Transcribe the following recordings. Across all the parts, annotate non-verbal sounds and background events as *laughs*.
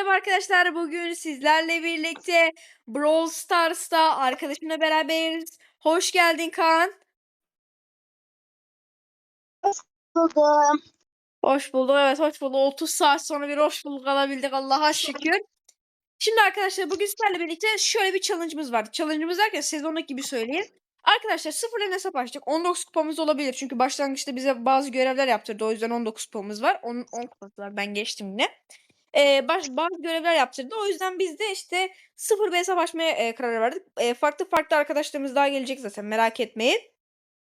Merhaba arkadaşlar. Bugün sizlerle birlikte Brawl Stars'ta arkadaşımla beraberiz. Hoş geldin Kaan. buldum. Hoş bulduk. Evet hoş bulduk. 30 saat sonra bir hoş bulduk alabildik Allah'a şükür. Şimdi arkadaşlar bugün sizlerle birlikte şöyle bir challenge'ımız var. Challenge'ımız derken sezonluk gibi söyleyeyim. Arkadaşlar sıfırdan hesap açtık. 19 kupamız olabilir. Çünkü başlangıçta bize bazı görevler yaptırdı. O yüzden 19 kupamız var. 10, 10 kupamız var. Ben geçtim yine. Ee, baş, bazı görevler yaptırdı. O yüzden biz de işte sıfır bir hesap açmaya e, karar verdik. E, farklı farklı arkadaşlarımız daha gelecek zaten merak etmeyin.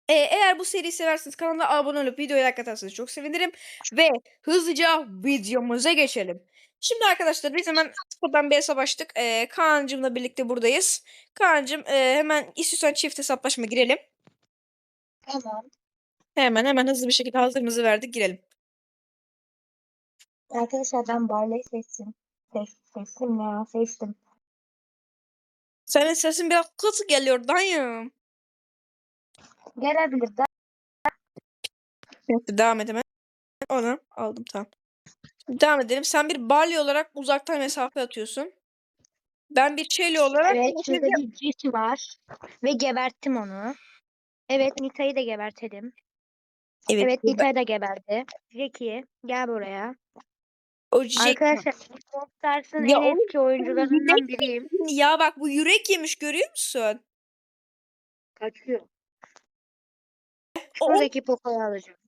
E, eğer bu seriyi seversiniz kanala abone olup videoya like atarsanız çok sevinirim. Ve hızlıca videomuza geçelim. Şimdi arkadaşlar biz hemen sıfırdan bir hesap açtık. E, Kaan'cımla birlikte buradayız. Kaan'cım e, hemen istiyorsan çift hesaplaşma girelim. Tamam. Hemen hemen hızlı bir şekilde hazırımızı verdik girelim. Arkadaşlar ben Barley seçtim. Seç, seçtim ne ya seçtim. Senin sesin biraz kıt geliyor dayım. Gelebilir de. Neyse devam edelim. Onu aldım tamam. Şimdi devam edelim. Sen bir Barley olarak uzaktan mesafe atıyorsun. Ben bir Shelly olarak Evet şurada bir cilt var. Ve geberttim onu. Evet Nita'yı da gebertelim. Evet, Evet bu- Nita da geberdi. Jackie gel buraya. O Jack- Arkadaşlar Brawl Stars'ın Ya en oğlum, eski oyuncularından biriyim. Ya bak bu yürek yemiş görüyor musun? Kaçıyor. O, Şuradaki Poco'yu alacağım.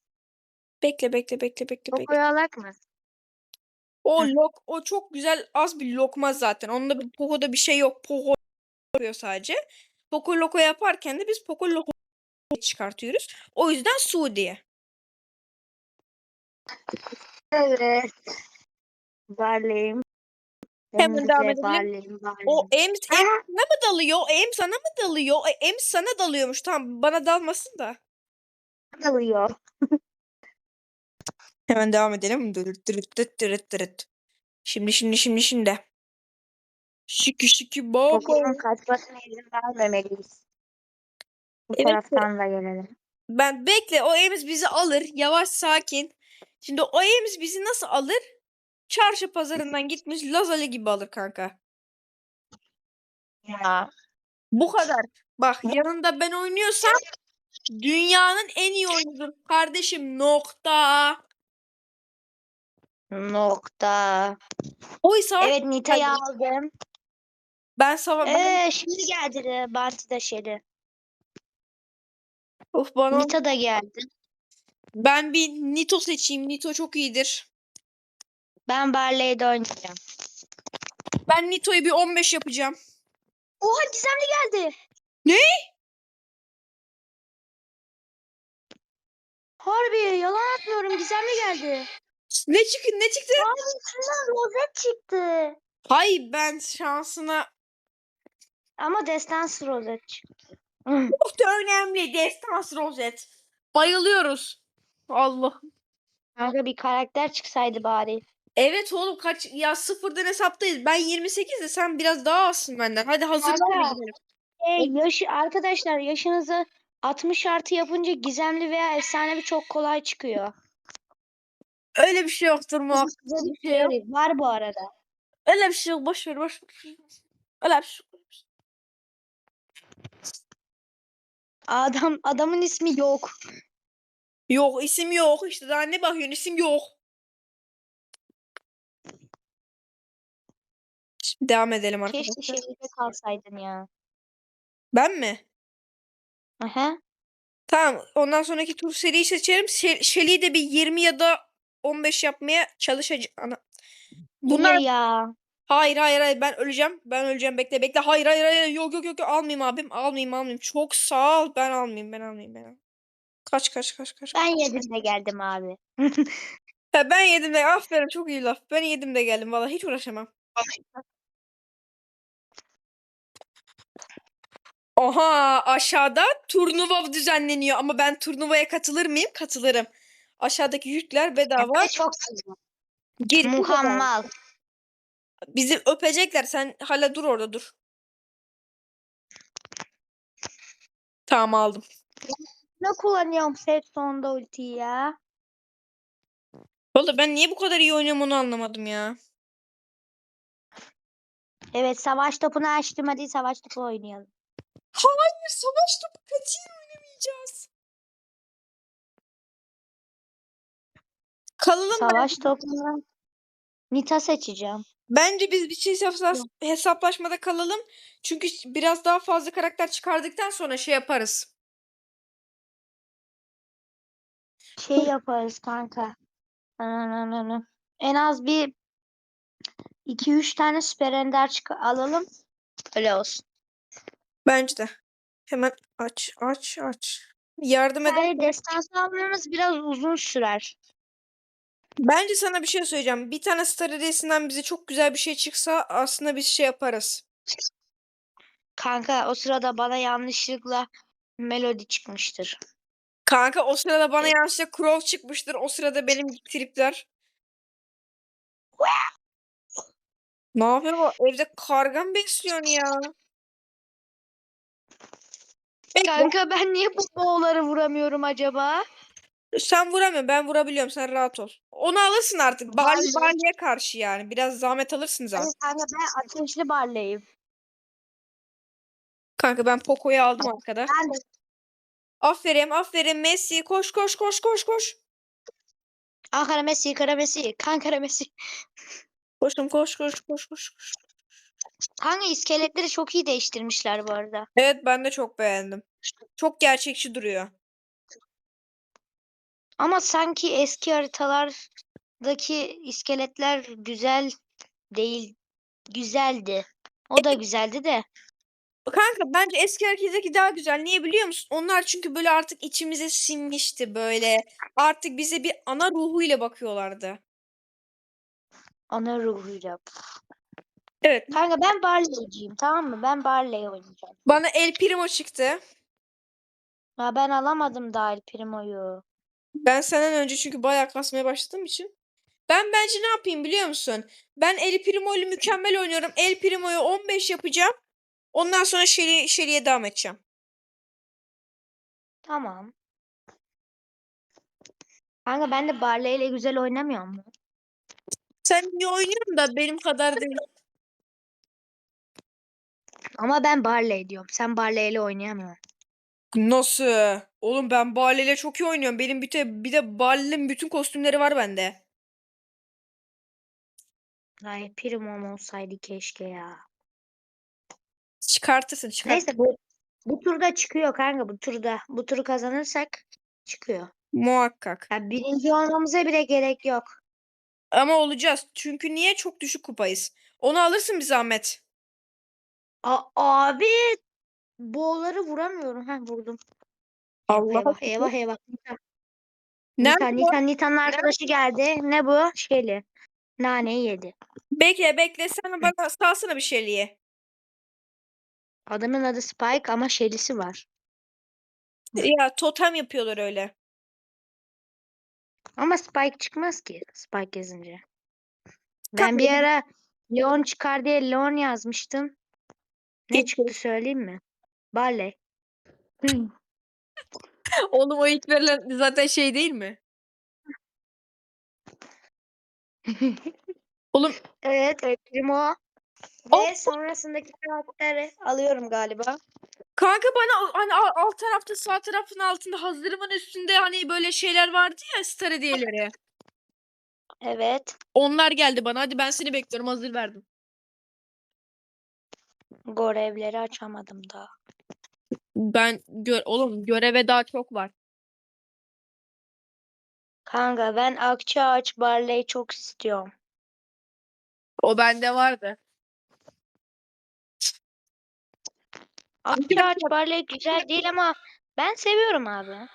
bekle bekle bekle bekle bekle. Poco'yu alak mı? O lok o çok güzel az bir lokma zaten. Onda bir Poco'da bir şey yok. Poco yapıyor sadece. Poco Loco yaparken de biz Poco Loco çıkartıyoruz. O yüzden Suudiye. Evet. Barley'im. Hemen Hem devam de edelim. O Ems, Aa! Ems sana mı dalıyor? O Ems sana mı dalıyor? O Ems sana dalıyormuş. Tamam bana dalmasın da. alıyor. *laughs* Hemen devam edelim. Dırıt dırıt dırıt dırıt dırıt. Şimdi şimdi şimdi şimdi. Şiki şiki baba. Poco'nun kaçmasına izin vermemeliyiz. Bu Evet, taraftan da gelelim. Ben bekle o Ems bizi alır. Yavaş sakin. Şimdi o Ems bizi nasıl alır? Çarşı pazarından gitmiş Lazali gibi alır kanka. Ya. Bu kadar. Bak yanında ben oynuyorsam dünyanın en iyi oyuncusudur. Kardeşim nokta. Nokta. Oysa Evet Nita'yı aldım. ben sava ben, Ee, şimdi geldi de Bartu da şeydi. of bana Nita da geldi. ben bir Nito seçeyim. Nito çok iyidir. Ben Barley'de oynayacağım. Ben Nito'yu bir 15 yapacağım. Oha gizemli geldi. Ne? Harbi yalan atmıyorum gizemli geldi. Ne çıktı ne çıktı? Abi içinden rozet çıktı. Hay ben şansına Ama destansı rozet çıktı. çok da önemli. Destans rozet. Bayılıyoruz. Allah. Kanka bir karakter çıksaydı bari. Evet oğlum kaç ya sıfırdan hesaptayız. Ben 28 de sen biraz daha azsın benden. Hadi hazırlan da Kanka. gidelim. Yaşı, arkadaşlar yaşınızı 60 artı yapınca gizemli veya efsanevi çok kolay çıkıyor. Öyle bir şey yoktur mu? Size bir şey yok. var bu arada. Öyle bir şey yok. Boş ver boş ver. Öyle bir şey yok. Adam adamın ismi yok. Yok isim yok. İşte daha ne bakıyorsun isim yok. Devam edelim Keşke arkadaşlar. şehirde kalsaydın ya. Ben mi? Aha. Tamam. Ondan sonraki tur seriyi seçerim. Şe Shelly'i de bir 20 ya da 15 yapmaya çalışacağım. Ana. Bunlar ya. hayır hayır hayır ben öleceğim. Ben öleceğim. Bekle bekle. Hayır hayır hayır. Yok yok yok. yok. Almayayım abim. Almayayım almayayım. Çok sağ ol. Ben almayayım. Ben almayayım. Ben almayayım. Kaç kaç kaç kaç. Ben yedim de geldim abi. Ha, ben yedim de aferin çok iyi laf. Ben yedim de geldim valla hiç uğraşamam. Oha aşağıda turnuva düzenleniyor ama ben turnuvaya katılır mıyım? Katılırım. Aşağıdaki yükler bedava. Çok güzel. Gerisi bedava. Muhammal. Bizi öpecekler. Sen hala dur orada dur. Tamam aldım. Ne kullanıyorum set sonunda ultiyi ya? Valla ben niye bu kadar iyi oynuyorum onu anlamadım ya. Evet savaş topunu açtım hadi savaş topu oynayalım. Hayır savaş topu katiyen oynamayacağız. Kalalım ben. Savaş topunu Nita seçeceğim. Bence biz bir şey hesapla- hesaplaşmada kalalım. Çünkü biraz daha fazla karakter çıkardıktan sonra şey yaparız. Şey yaparız kanka. Ananana. En az bir 2-3 tane süper ender çık- alalım. Öyle olsun. Bence de. Hemen aç aç aç. Yardım eder. Yani destansı almamız biraz uzun sürer. Bence sana bir şey söyleyeceğim. Bir tane Star Hediyesi'nden bize çok güzel bir şey çıksa aslında biz şey yaparız. Kanka o sırada bana yanlışlıkla melodi çıkmıştır. Kanka o sırada bana yanlışlıkla Crow çıkmıştır. O sırada benim tripler. Ne yapıyor bu? Evde karga mı besliyorsun ya? Kanka ben niye bu boğları vuramıyorum acaba? Sen vuramıyorsun. Ben vurabiliyorum. Sen rahat ol. Onu alırsın artık. Bali, Vallahi. Bali'ye karşı yani. Biraz zahmet alırsın zaten. Evet, kanka ben ateşli barleyim. Kanka ben Poco'yu aldım arkada. Ben de Aferin aferin Messi. Koş koş koş koş koş. Ankara Messi, Kara Messi, Kankara Messi. Koştum koş koş koş koş. koş. Kanka iskeletleri çok iyi değiştirmişler bu arada. Evet ben de çok beğendim. Çok gerçekçi duruyor. Ama sanki eski haritalardaki iskeletler güzel değil. Güzeldi. O da güzeldi de. Kanka bence eski herkesteki daha güzel. Niye biliyor musun? Onlar çünkü böyle artık içimize sinmişti böyle. Artık bize bir ana ruhuyla bakıyorlardı. Ana ruhuyla. Evet. Kanka ben Barley'ciyim tamam mı? Ben Barley oynayacağım. Bana El Primo çıktı. Ya ben alamadım daha El Primo'yu. Ben senden önce çünkü bayağı kasmaya başladığım için. Ben bence ne yapayım biliyor musun? Ben El Primo'yu mükemmel oynuyorum. El Primo'yu 15 yapacağım. Ondan sonra Shelly, Shelly'e devam edeceğim. Tamam. Kanka ben de Barley ile güzel oynamıyorum mu? Sen iyi oynuyorsun da benim kadar değil. Ama ben Barley diyorum. Sen Barley ile oynayamıyorsun. Nasıl? Oğlum ben Barley ile çok iyi oynuyorum. Benim bir de, bir de Barley'nin bütün kostümleri var bende. Ay Primo'm olsaydı keşke ya. Çıkartırsın çıkart. Neyse bu bu turda çıkıyor kanka bu turda. Bu turu kazanırsak çıkıyor. Muhakkak. Ya birinci olmamıza bile gerek yok. Ama olacağız. Çünkü niye? Çok düşük kupayız. Onu alırsın bir zahmet. A abi boğları vuramıyorum. Ha vurdum. Allah Eyvah eyvah eyvah. Nitan, Nitan, Nitan'ın arkadaşı geldi. Ne bu? Şeyli. Naneyi yedi. Bekle bekle sen bana salsana bir şeyliği. Adamın adı Spike ama Shelly'si var. Ya totem yapıyorlar öyle. Ama Spike çıkmaz ki Spike yazınca. Ben bir Tabii. ara Leon çıkar diye Leon yazmıştım. Ne çıktı söyleyeyim mi? Barley. Hı. Oğlum o ilk verilen zaten şey değil mi? *laughs* Oğlum Evet, Primo. Oh! Ve sonrasındaki karakteri alıyorum galiba. kanka bana o- hani al- alt tarafta sağ tarafın altında hazırımın üstünde hani böyle şeyler vardı ya star hediyeleri. Evet. Onlar geldi bana. Hadi ben seni bekliyorum. Hazır verdim. Görevleri açamadım daha. Ben gör oğlum göreve daha çok var. Kanka ben Akçaağaç Barley çok istiyorum. O bende vardı. Akçaağaç Barley güzel değil ama ben seviyorum abi.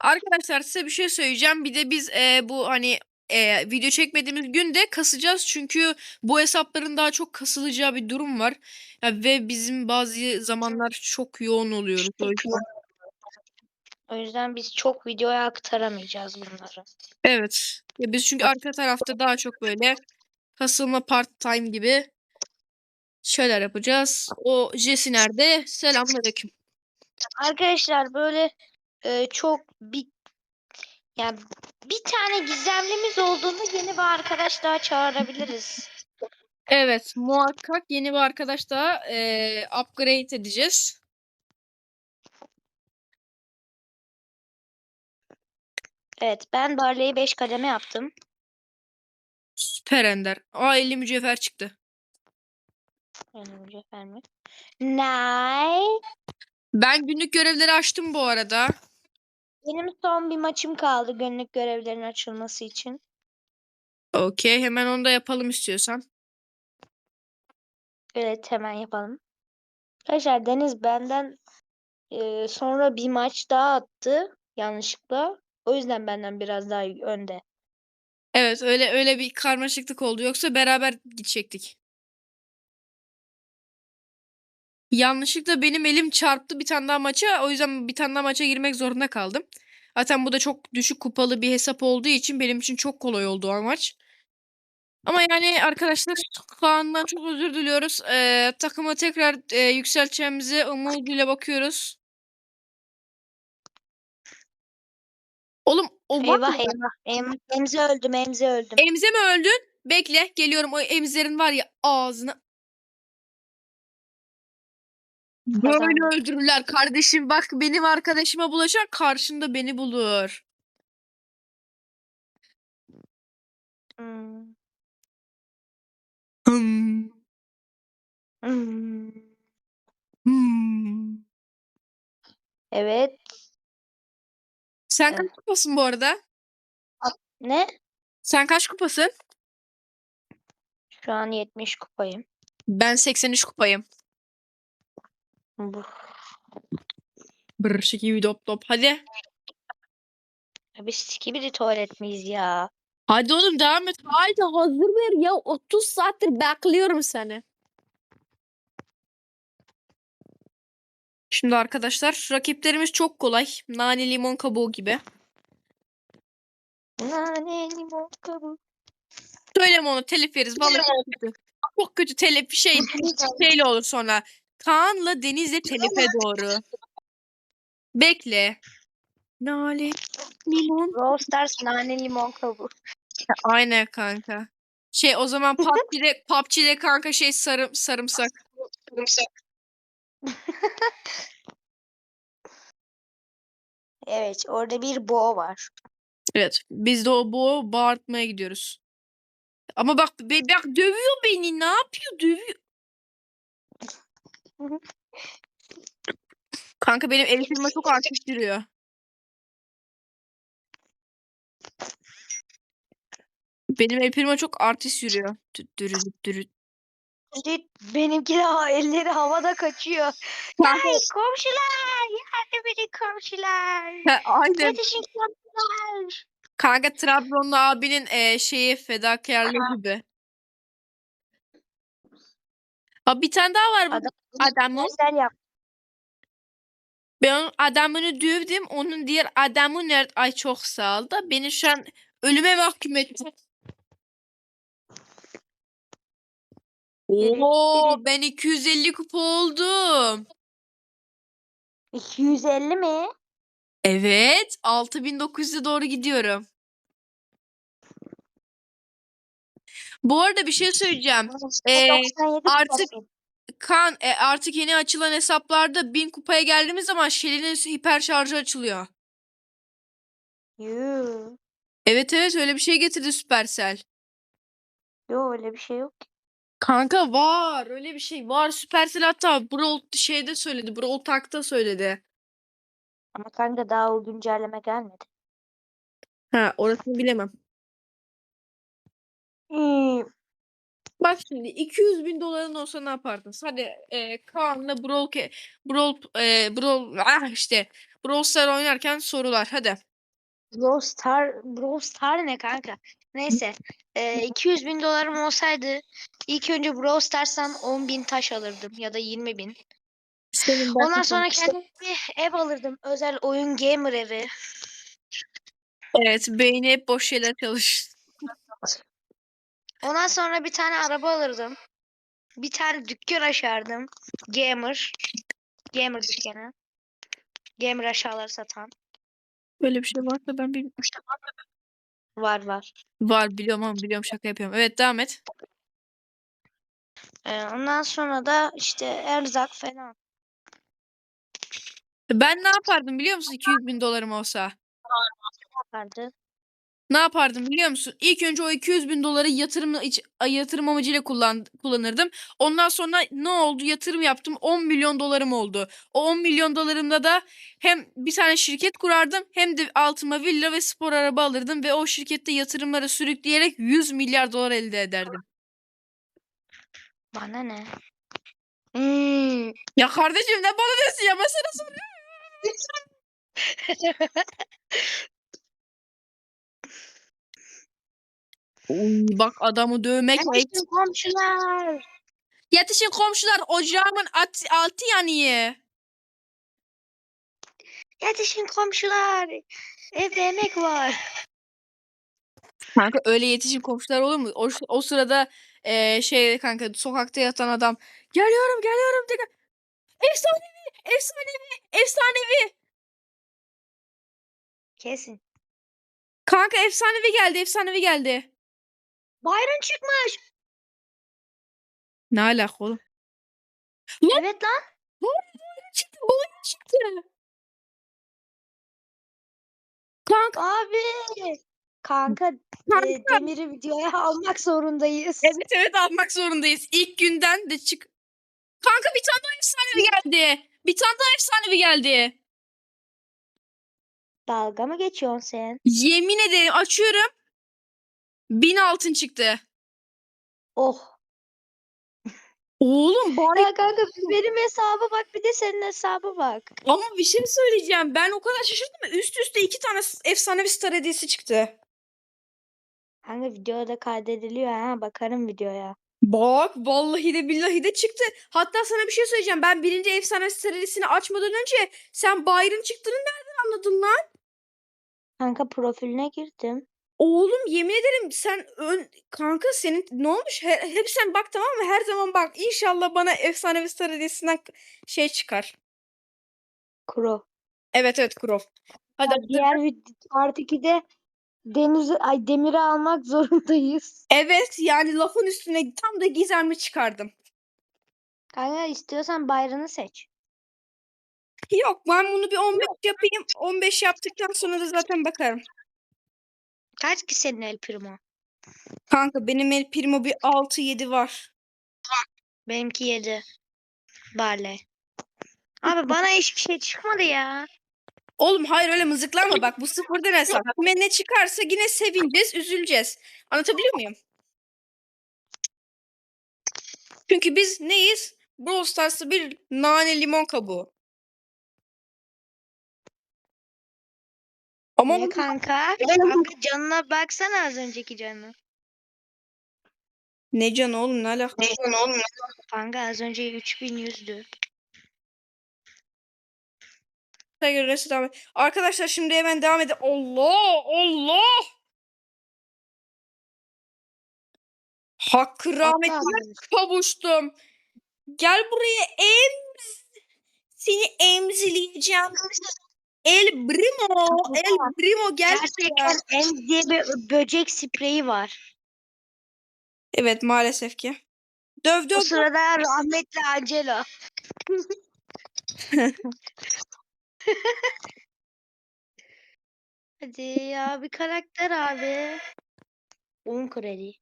Arkadaşlar size bir şey söyleyeceğim. Bir de biz e, bu hani e, video çekmediğimiz günde kasacağız. Çünkü bu hesapların daha çok kasılacağı bir durum var. Ya, ve bizim bazı zamanlar çok yoğun oluyoruz. O yüzden. O yüzden biz çok videoya aktaramayacağız bunları. Evet. Ya biz çünkü arka tarafta daha çok böyle kasılma part time gibi şeyler yapacağız. O Jesse nerede? Selamünaleyküm. Arkadaşlar böyle e, çok bir yani bir tane gizemlimiz olduğunda yeni bir arkadaş daha çağırabiliriz. Evet, muhakkak yeni bir arkadaş daha eee, upgrade edeceğiz. Evet ben Barley'i 5 kademe yaptım. Süper Ender. Aa 50 mücevher çıktı. Yani mücevher mi? Nay. Ben günlük görevleri açtım bu arada. Benim son bir maçım kaldı günlük görevlerin açılması için. Okey, hemen onu da yapalım istiyorsan. Evet hemen yapalım. Arkadaşlar Deniz benden e, sonra bir maç daha attı yanlışlıkla. O yüzden benden biraz daha önde. Evet, öyle öyle bir karmaşıklık oldu. Yoksa beraber gidecektik. Yanlışlıkla benim elim çarptı bir tane daha maça. O yüzden bir tane daha maça girmek zorunda kaldım. Zaten bu da çok düşük kupalı bir hesap olduğu için benim için çok kolay oldu o maç. Ama yani arkadaşlar Kaan'dan çok özür diliyoruz. Ee, takımı tekrar e, yükselteceğimize umuduyla bakıyoruz. Oğlum o var Eyvah eyvah. Em, emze öldüm emze öldüm. Emze mi öldün? Bekle geliyorum o emzilerin var ya ağzına. Böyle öldürürler kardeşim. Bak benim arkadaşıma bulaşan karşında beni bulur. Hmm. Hmm. Hmm. Hmm. Evet. Sen kaç kupasın bu arada? Ne? Sen kaç kupasın? Şu an 70 kupayım. Ben 83 kupayım. Brr şiki dop dop. Hadi. Biz sikibidi tuvalet miyiz ya? Hadi oğlum devam et. Haydi hazır ver ya. 30 saattir bekliyorum seni. Şimdi arkadaşlar rakiplerimiz çok kolay. Nane limon kabuğu gibi. Nane limon kabuğu. Söyleme onu telif yeriz. Vallahi çok kötü. Çok kötü telif şey şeyle olur sonra. Kaan'la Deniz'le telife doğru. Bekle. Nane limon. Brawl Stars nane limon kabuğu. Aynen kanka. Şey o zaman PUBG'de, PUBG'de kanka şey sarım, sarımsak. *laughs* Evet orada bir boğa var. Evet. Biz de o boğu bağırtmaya gidiyoruz. Ama bak be- bak dövüyor beni. Ne yapıyor? Dövüyor. Kanka benim el firma çok artist yürüyor. Benim el firma çok artist yürüyor. Dü- Dürüt. Şimdi benimki de ha- elleri havada kaçıyor. Kanka, Ay komşular! Yardım edin komşular! ha, aynen. Yetişin komşular! Kanka Trabzonlu abinin e, şeyi fedakarlığı gibi. Ha bir tane daha var bu Adam- adamın. Yap. Ben adamını dövdüm. Onun diğer adamı nerede? Ay çok sağ ol da beni şu an ölüme mahkum etti. Oo ben 250 kupa oldum. 250 mi? Evet 6900'e doğru gidiyorum. Bu arada bir şey söyleyeceğim. Ee, 97 artık-. Kan e, artık yeni açılan hesaplarda 1000 kupaya geldiğimiz zaman Shelly'nin hiper şarjı açılıyor. Yoo. Evet evet öyle bir şey getirdi Supercell. Yo öyle bir şey yok. Kanka var öyle bir şey var. Supercell hatta Brawl şeyde söyledi. Brawl Talk'ta söyledi. Ama kanka daha o güncelleme gelmedi. Ha orasını bilemem. Bak şimdi 200 bin doların olsa ne yapardın? Hadi e, Kaan'la Brawl, ke- Brawl, e, Brawl, ah işte Brawl Star oynarken sorular hadi. Brawl Star, Brawl Star ne kanka? Neyse. Ee, 200 bin dolarım olsaydı ilk önce Brawl Stars'tan 10 bin taş alırdım ya da 20 bin. Senin Ondan sonra kendime bir ev alırdım. Özel oyun gamer evi. Evet beyni hep boş şeyler çalış. *laughs* Ondan sonra bir tane araba alırdım. Bir tane dükkan açardım. Gamer. Gamer dükkanı. Gamer aşağıları satan. Böyle bir şey varsa ben bilmiyorum. Var var. Var biliyorum ama biliyorum şaka yapıyorum. Evet devam et. Ee, ondan sonra da işte erzak falan. Ben ne yapardım biliyor musun 200 bin dolarım olsa? yapardı. Ne yapardım biliyor musun? İlk önce o 200 bin doları yatırım, yatırım amacıyla kullan, kullanırdım. Ondan sonra ne oldu? Yatırım yaptım. 10 milyon dolarım oldu. O 10 milyon dolarımda da hem bir tane şirket kurardım hem de altıma villa ve spor araba alırdım ve o şirkette yatırımlara sürükleyerek 100 milyar dolar elde ederdim. Bana ne? Hmm. Ya kardeşim ne bana desin ya ben sana soruyorum. *laughs* Oy, bak adamı dövmek. Yetişin komşular. Yetişin komşular ocağımın at, altı yanıyor. Yetişin komşular. Evde yemek var. Kanka öyle yetişin komşular olur mu? O, o sırada eee, şey kanka sokakta yatan adam geliyorum geliyorum diye. Efsanevi efsanevi efsanevi. Kesin. Kanka efsanevi geldi efsanevi geldi. Byron çıkmış. Ne alaka oğlum? Evet lan. Çıktı boyun çıktı. Kanka Abi. Kanka e, Kanka. demiri videoya almak zorundayız. evet evet almak zorundayız. İlk günden de çık. Kanka bir tane daha efsanevi geldi. Bir tane daha efsanevi geldi. Dalga mı geçiyorsun sen? Yemin ederim açıyorum. Bin altın çıktı. Oh. Oğlum bari Ya kanka *laughs* benim hesaba bak bir de senin hesaba bak. ama bir şey mi söyleyeceğim? Ben o kadar şaşırdım. ki Üst üste iki tane s- efsanevi star hediyesi çıktı. Kanka videoda kaydediliyor ha bakarım videoya. Bak vallahi de billahi de çıktı. Hatta sana bir şey söyleyeceğim. Ben birinci efsane star hediyesini açmadan önce sen Byron çıktığını nereden anladın lan? Kanka profiline girdim. Oğlum yemin ederim sen ön... kanka senin ne olmuş? He- hep sen bak tamam mı? Her zaman bak. İnşallah bana efsanevi star hediyesinden şey çıkar. Kuro. Evet evet Kurov. Hadi Ya diğer vid- part 2'de deniz ay demiri almak zorundayız. Evet yani lafın üstüne tam da gizemli çıkardım. Kanka istiyorsan bayrağını seç. Yok ben bunu bir 15 yapayım. 15 yaptıktan sonra da zaten bakarım. Kaç ki senin El Primo? Kanka benim el primo bir 6-7 var. Benimki 7. Barley. Abi bana hiçbir şey çıkmadı ya. Oğlum hayır öyle mızıklama bak bu sıfırdan hesap. Kime ne çıkarsa yine sevineceğiz, üzüleceğiz. Anlatabiliyor muyum? Çünkü biz neyiz? Brawl Stars'ta bir nane limon kabuğu. Ama Niye kanka? Kanka canına baksana az önceki canına. ne can oğlum ne alaka? Kanka az önce 3100'dü. göre resim devam et. Arkadaşlar şimdi hemen devam edelim. Allah Allah. Hakkı rahmetine kavuştum. Gel buraya emz. Seni emzileyeceğim. El Primo. El Primo gel buraya. gerçekten en diye bir böcek spreyi var. Evet maalesef ki. Döv O döv. sırada rahmetli Angela. *laughs* Hadi ya bir karakter abi. 10 kredi.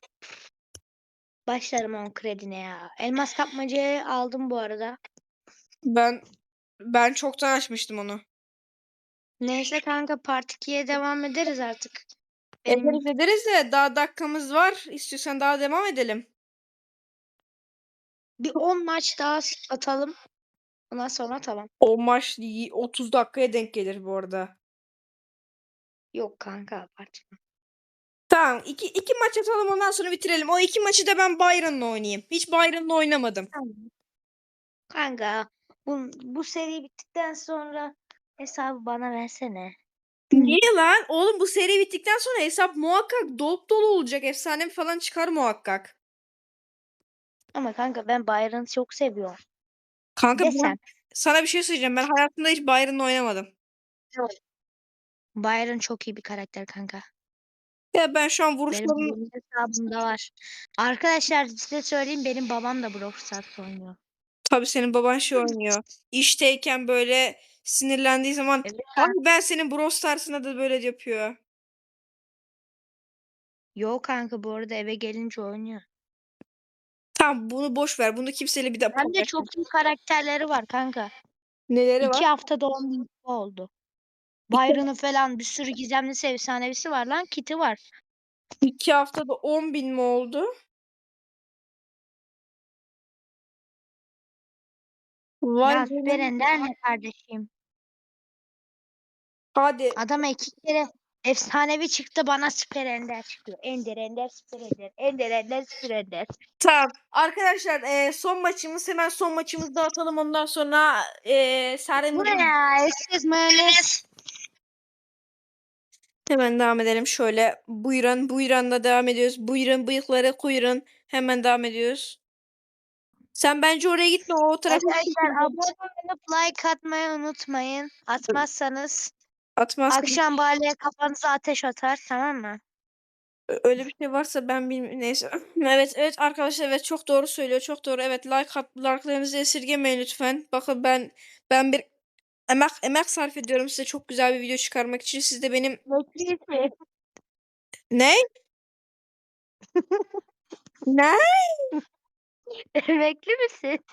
Başlarım 10 kredine ya. Elmas kapmacayı aldım bu arada. Ben ben çoktan açmıştım onu. Neyse kanka part 2'ye devam ederiz artık. Benim Ederiz ederiz de daha dakikamız var. İstiyorsan daha devam edelim. bir 10 maç daha atalım. Ondan sonra tamam. O maç y- 30 dakikaya denk gelir bu arada. Yok kanka abartma. Tamam iki, iki maç atalım ondan sonra bitirelim. O iki maçı da ben Byron'la oynayayım. Hiç Byron'la oynamadım. Kanka bu, bu seri bittikten sonra hesabı bana versene. Niye lan? Oğlum bu seri bittikten sonra hesap muhakkak dolup dolu olacak. Efsane falan çıkar muhakkak. Ama kanka ben Byron'ı çok seviyorum. Kanka sen. sana bir şey söyleyeceğim. Ben hayatımda hiç Byron'la oynamadım. Byron çok iyi bir karakter kanka. Ya ben şu an vuruşlarım benim hesabımda var. Arkadaşlar size söyleyeyim benim babam da Brawl Stars oynuyor. Tabii senin baban şey oynuyor. İşteyken böyle sinirlendiği zaman abi ben senin Brawl Stars'ına da böyle yapıyor. Yok kanka bu arada eve gelince oynuyor. Tamam bunu boş ver. Bunu kimseyle bir daha Hem de paylaşma. çok iyi karakterleri var kanka. Neleri İki var? haftada 10 bin kupa oldu. Byron'u falan bir sürü gizemlisi efsanevisi var lan. Kiti var. İki haftada 10 bin mi oldu? Vay Ya canına. Ne kardeşim? Hadi. Adama iki kere efsanevi çıktı bana Süper Ender çıkıyor. Ender Ender Süper Ender. Ender Ender Süper Ender. Tamam. Arkadaşlar eee, son maçımız hemen son maçımızı da atalım. Ondan sonra eee Bu Saren'in ne ya? Eşsiz mayonez. hemen devam edelim şöyle. Buyurun, buyurunla devam ediyoruz. Buyurun, bıyıkları kuyurun. Hemen devam ediyoruz. Sen bence oraya gitme. O tarafa Arkadaşlar abone olup like atmayı unutmayın. Atmazsanız atmaz. akşam baleye kafanıza ateş atar tamam mı? Öyle bir şey varsa ben bilmiyorum. Neyse. *laughs* Evet, evet arkadaşlar evet çok doğru söylüyor. Çok doğru. Evet like at, like'larınızı esirgemeyin lütfen. Bakın ben ben bir emek emek sarf ediyorum size çok güzel bir video çıkarmak için. Siz de benim ne? *laughs* ne? Emekli misin?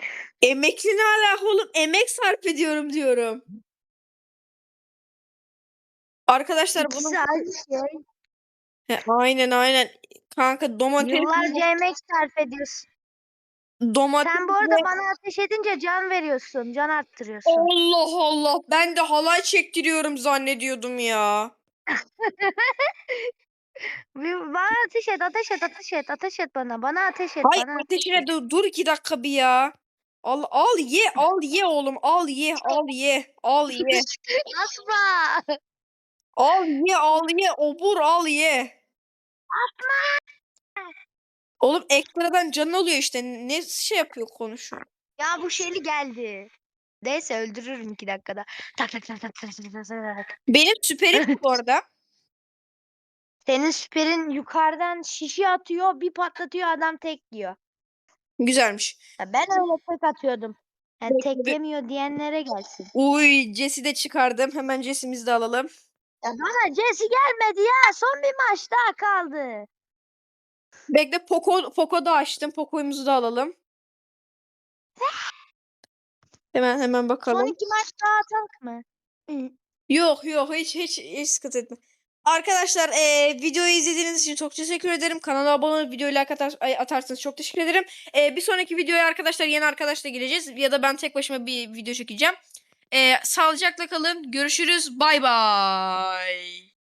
Emekli ne alaka oğlum? Emek sarf ediyorum diyorum. Arkadaşlar İkisi aynı şey. He, aynen aynen. Kanka domates Yıllarca emek sarf ediyorsun. domates Sen bu arada bana ateş edince can veriyorsun. Can arttırıyorsun. Allah Allah ben de halay çektiriyorum zannediyordum ya. *laughs* Bana ateş et, ateş et, ateş et, ateş et bana. Bana ateş et, Hay bana ateş ateşine et. dur, dur iki dakika bir ya. Al al ye al ye oğlum al ye al ye al ye *laughs* Asma! al ye al ye obur al ye. Oğlum ekstradan canın oluyor işte ne şey yapıyor konuşuyor. Ya bu şeyli geldi. Neyse öldürürüm iki dakikada. Tak tak tak tak tak tak tak tak. Benim süperim bu arada. Senin süperin yukarıdan şişi atıyor, bir patlatıyor adam tek yiyor. Güzelmiş. Ya ben öyle tek atıyordum. Yani tek yemiyor diyenlere gelsin. Uy Jess'i de çıkardım. Hemen Jess'imizi de alalım. Ya bana Jesse gelmedi ya. Son bir maç daha kaldı. Bekle Poco, Poco da açtım. Poco'yumuzu da alalım. Hemen hemen bakalım. Son iki maç daha atak mı? Yok yok hiç hiç hiç sıkıntı etme. Arkadaşlar eee, videoyu izlediğiniz için çok teşekkür ederim. Kanala abone olup videoyu like atar, atarsanız çok teşekkür ederim. Eee, bir sonraki videoya arkadaşlar yeni arkadaşla geleceğiz. Ya da ben tek başıma bir video çekeceğim. Eee, sağlıcakla kalın. Görüşürüz. Bay bay.